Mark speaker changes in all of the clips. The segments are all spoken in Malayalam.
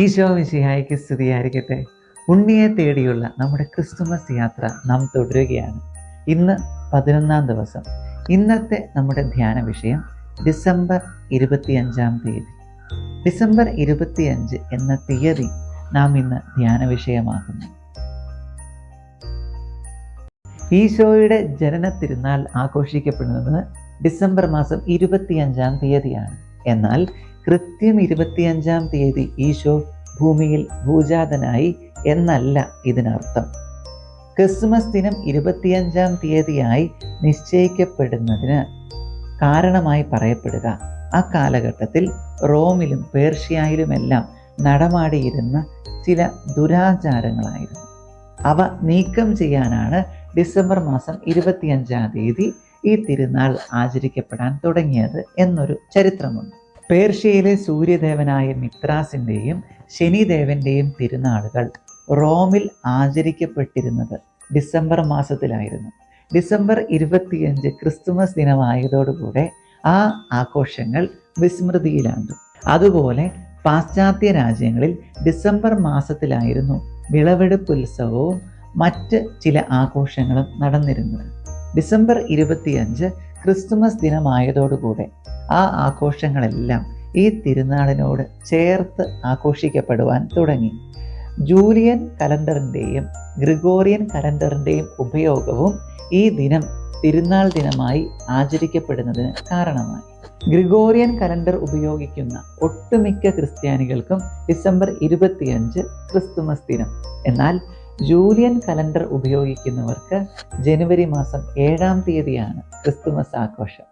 Speaker 1: ഈശോ മിശിഹായ്ക്ക് സ്തുതിയായിരിക്കട്ടെ. ഉണ്ണിയെ തേടിയുള്ള നമ്മുടെ ക്രിസ്തുമസ് യാത്ര നാം തുടരുകയാണ്. ഇന്ന് പതിനൊന്നാം ദിവസം. ഇന്നത്തെ നമ്മുടെ ധ്യാന വിഷയം ഡിസംബർ ഇരുപത്തിയഞ്ചാം തീയതി. ഡിസംബർ ഇരുപത്തിയഞ്ച് എന്ന തീയതി നാം ഇന്ന് ധ്യാന വിഷയമാകുന്നു ഈശോയുടെ ജനന തിരുനാൾ ആഘോഷിക്കപ്പെടുന്നത് ഡിസംബർ മാസം ഇരുപത്തിയഞ്ചാം തീയതിയാണ്. എന്നാൽ കൃത്യം ഇരുപത്തിയഞ്ചാം തീയതി ഈശോ ഭൂമിയിൽ ഭൂജാതനായി എന്നല്ല ഇതിനർത്ഥം. ക്രിസ്മസ് ദിനം ഇരുപത്തിയഞ്ചാം തീയതിയായി നിശ്ചയിക്കപ്പെടുന്നതിന് കാരണമായി പറയപ്പെടുക. ആ കാലഘട്ടത്തിൽ റോമിലും പേർഷ്യയിലുമെല്ലാം നടമാടിയിരുന്ന ചില ദുരാചാരങ്ങളായിരുന്നു. അവ നീക്കം ചെയ്യാനാണ് ഡിസംബർ മാസം ഇരുപത്തിയഞ്ചാം തീയതി ഈ തിരുനാൾ ആചരിക്കപ്പെടാൻ തുടങ്ങിയത് എന്നൊരു ചരിത്രമുണ്ട്. പേർഷ്യയിലെ സൂര്യദേവനായ മിത്രാസിന്റെയും ശനിദേവന്റെയും തിരുനാളുകൾ റോമിൽ ആചരിക്കപ്പെട്ടിരുന്നത് ഡിസംബർ മാസത്തിലായിരുന്നു. ഡിസംബർ ഇരുപത്തിയഞ്ച് ക്രിസ്തുമസ് ദിനമായതോടുകൂടെ ആ ആഘോഷങ്ങൾ വിസ്മൃതിയിലാണ്ടു അതുപോലെ പാശ്ചാത്യ രാജ്യങ്ങളിൽ ഡിസംബർ മാസത്തിലായിരുന്നു വിളവെടുപ്പ് ഉത്സവവും മറ്റ് ചില ആഘോഷങ്ങളും നടന്നിരുന്നത്. ഡിസംബർ ഇരുപത്തിയഞ്ച് ക്രിസ്തുമസ് ദിനമായതോടുകൂടെ ആ ആഘോഷങ്ങളെല്ലാം ഈ തിരുനാളിനോട് ചേർത്ത് ആഘോഷിക്കപ്പെടുവാൻ തുടങ്ങി. ജൂലിയൻ കലണ്ടറിന്റെയും ഗ്രിഗോറിയൻ കലണ്ടറിന്റെയും ഉപയോഗവും ഈ ദിനം തിരുനാൾ ദിനമായി ആചരിക്കപ്പെടുന്നതിന് കാരണമായി. ഗ്രിഗോറിയൻ കലണ്ടർ ഉപയോഗിക്കുന്ന ഒട്ടുമിക്ക ക്രിസ്ത്യാനികൾക്കും ഡിസംബർ ഇരുപത്തിയഞ്ച് ക്രിസ്തുമസ് ദിനം. എന്നാൽ ജൂലിയൻ കലണ്ടർ ഉപയോഗിക്കുന്നവർക്ക് ജനുവരി മാസം ഏഴാം തീയതിയാണ് ക്രിസ്തുമസ് ആഘോഷം.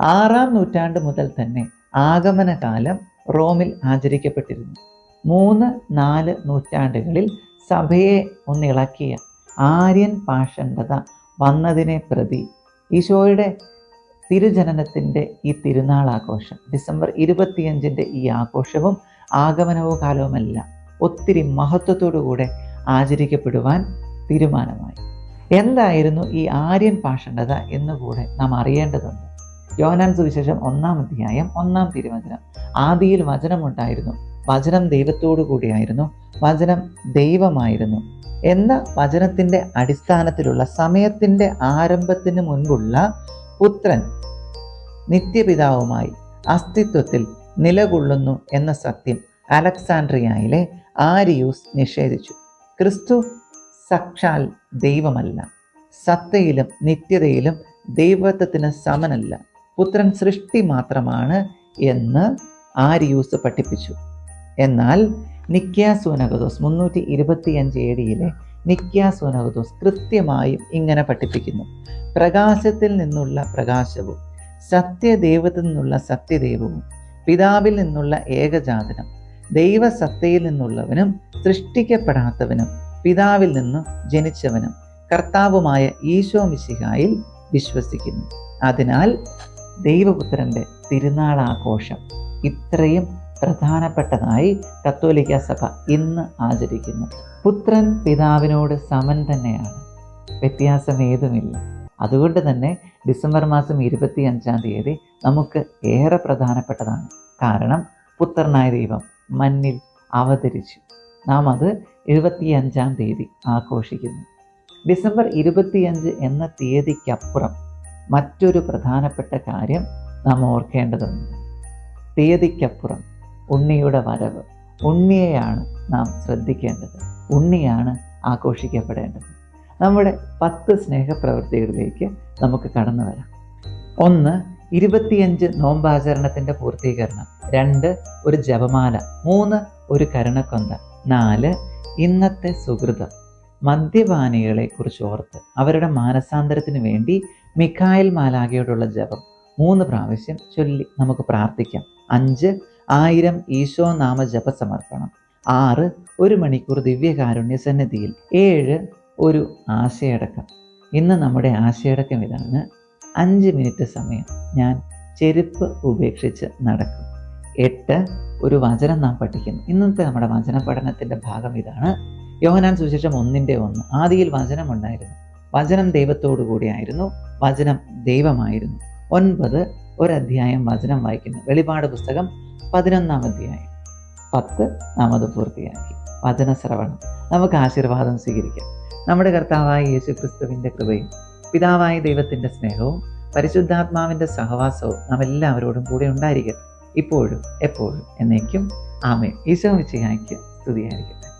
Speaker 1: ആറാം നൂറ്റാണ്ട് മുതൽ തന്നെ ആഗമനകാലം റോമിൽ ആചരിക്കപ്പെട്ടിരുന്നു. മൂന്ന് നാല് നൂറ്റാണ്ടുകളിൽ സഭയെ ഒന്നിളക്കിയ ആര്യൻ പാഷണ്ഡത വന്നതിനെ പ്രതി ഈശോയുടെ തിരുജനനത്തിന്റെ ഈ തിരുനാൾ ആഘോഷം ഡിസംബർ ഇരുപത്തിയഞ്ചിന്റെ ഈ ആഘോഷവും ആഗമനവും കാലവുമെല്ലാം ഒത്തിരി മഹത്വത്തോടുകൂടെ ആചരിക്കപ്പെടുവാൻ തീരുമാനമായി. എന്തായിരുന്നു ഈ ആര്യൻ പാഷണ്ഡത എന്നുകൂടെ നാം അറിയേണ്ടതുണ്ട്. യോനാൻ സുവിശേഷം ഒന്നാം അധ്യായം ഒന്നാം തിരുവചനം. ആദിയിൽ വചനമുണ്ടായിരുന്നു. വചനം ദൈവത്തോടു കൂടിയായിരുന്നു. വചനം ദൈവമായിരുന്നു. എന്ന വചനത്തിന്റെ അടിസ്ഥാനത്തിലുള്ള സമയത്തിന്റെ ആരംഭത്തിന് മുൻപുള്ള പുത്രൻ നിത്യപിതാവുമായി അസ്തിത്വത്തിൽ നിലകൊള്ളുന്നു എന്ന സത്യം അലക്സാൻഡ്രിയയിലെ ആരിയൂസ് നിഷേധിച്ചു. ക്രിസ്തു സാക്ഷാൽ ദൈവമല്ല. സത്തയിലും നിത്യതയിലും ദൈവത്വത്തിന് സമനല്ല. പുത്രൻ സൃഷ്ടി മാത്രമാണ് എന്ന് ആരിയൂസ് പഠിപ്പിച്ചു. എന്നാൽ നിക്യാസൂനഗതോസ് മുന്നൂറ്റി ഇരുപത്തിയഞ്ച് ഏടിയിലെ നിക്യാസോനകദോസ് കൃത്യമായും ഇങ്ങനെ പഠിപ്പിക്കുന്നു. പ്രകാശത്തിൽ നിന്നുള്ള പ്രകാശവും സത്യദൈവത്തിൽ നിന്നുള്ള സത്യദൈവവും പിതാവിൽ നിന്നുള്ള ഏകജാതനം ദൈവസത്തയിൽ നിന്നുള്ളവനും സൃഷ്ടിക്കപ്പെടാത്തവനും പിതാവിൽ നിന്നും ജനിച്ചവനും കർത്താവുമായ ഈശോ മിശിഹായിൽ വിശ്വസിക്കുന്നു. അതിനാൽ ദൈവപുത്രന്റെ തിരുനാളാഘോഷം ഇത്രയും പ്രധാനപ്പെട്ടതായി കത്തോലിക്ക സഭ ഇന്ന് ആചരിക്കുന്നു. പുത്രൻ പിതാവിനോട് സമൻ തന്നെയാണ്. വ്യത്യാസം ഏതുമില്ല. അതുകൊണ്ട് തന്നെ ഡിസംബർ മാസം ഇരുപത്തി അഞ്ചാം തീയതി നമുക്ക് ഏറെ പ്രധാനപ്പെട്ടതാണ്. കാരണം പുത്രനായ ദൈവം മണ്ണിൽ അവതരിച്ചു. നാം അത് എഴുപത്തിയഞ്ചാം തീയതി ആഘോഷിക്കുന്നു. ഡിസംബർ ഇരുപത്തിയഞ്ച് എന്ന തീയതിക്കപ്പുറം മറ്റൊരു പ്രധാനപ്പെട്ട കാര്യം നാം ഓർക്കേണ്ടതുണ്ട്. തീയതിക്കപ്പുറം ഉണ്ണിയുടെ വരവ്. ഉണ്ണിയെയാണ് നാം ശ്രദ്ധിക്കേണ്ടത്. ഉണ്ണിയാണ് ആഘോഷിക്കപ്പെടേണ്ടത്. നമ്മുടെ പത്ത് സ്നേഹപ്രവൃത്തികളിലേക്ക് നമുക്ക് കടന്നു വരാം. ഒന്ന് ഇരുപത്തിയഞ്ച് നോമ്പാചരണത്തിന്റെ പൂർത്തീകരണം. രണ്ട് ഒരു ജപമാല. മൂന്ന് ഒരു കരുണക്കൊന്ത. നാല് ഇന്നത്തെ സുഹൃതം. മദ്യപാനികളെ കുറിച്ച് ഓർത്ത് അവരുടെ മാനസാന്തരത്തിന് വേണ്ടി മിഖായൽ മാലാഖയോടുള്ള ജപം. മൂന്ന് പ്രാവശ്യം ചൊല്ലി നമുക്ക് പ്രാർത്ഥിക്കാം. അഞ്ച് ആയിരം ഈശോ നാമ ജപ സമർപ്പണം ആറ് ഒരു മണിക്കൂർ ദിവ്യകാരുണ്യ സന്നിധിയിൽ. ഏഴ് ഒരു ആശയടക്കം. ഇന്ന് നമ്മുടെ ആശയടക്കം ഇതാണ്. അഞ്ച് മിനിറ്റ് സമയം ഞാൻ ചെരുപ്പ് ഉപേക്ഷിച്ച് നടക്കും. എട്ട് ഒരു വചനം നാം പഠിക്കുന്നു. ഇന്നത്തെ നമ്മുടെ വചന പഠനത്തിന്റെ ഭാഗം ഇതാണ്. യോഹനാൻ സുവിശേഷം ഒന്നിന്റെ ഒന്ന്. ആദിയിൽ വചനം ഉണ്ടായിരുന്നു. വചനം ദൈവത്തോടു കൂടിയായിരുന്നു വചനം ദൈവമായിരുന്നു. ഒൻപത് ഒരധ്യായം വചനം വായിക്കുന്നു. വെളിപാട് പുസ്തകം പതിനൊന്നാം അധ്യായം. പത്ത് നാം അത് പൂർത്തിയാക്കി. വചനശ്രവണം. നമുക്ക് ആശീർവാദം സ്വീകരിക്കാം. നമ്മുടെ കർത്താവായ യേശു ക്രിസ്തുവിന്റെ കൃപയും പിതാവായ ദൈവത്തിന്റെ സ്നേഹവും പരിശുദ്ധാത്മാവിന്റെ സഹവാസവും നാം എല്ലാവരോടും കൂടെ ഉണ്ടായിരിക്കട്ടെ. ഇപ്പോഴും എപ്പോഴും എന്നേക്കും. ആമേ ഈശോ വിജയായ്ക്ക് സ്തുതിയായിരിക്കും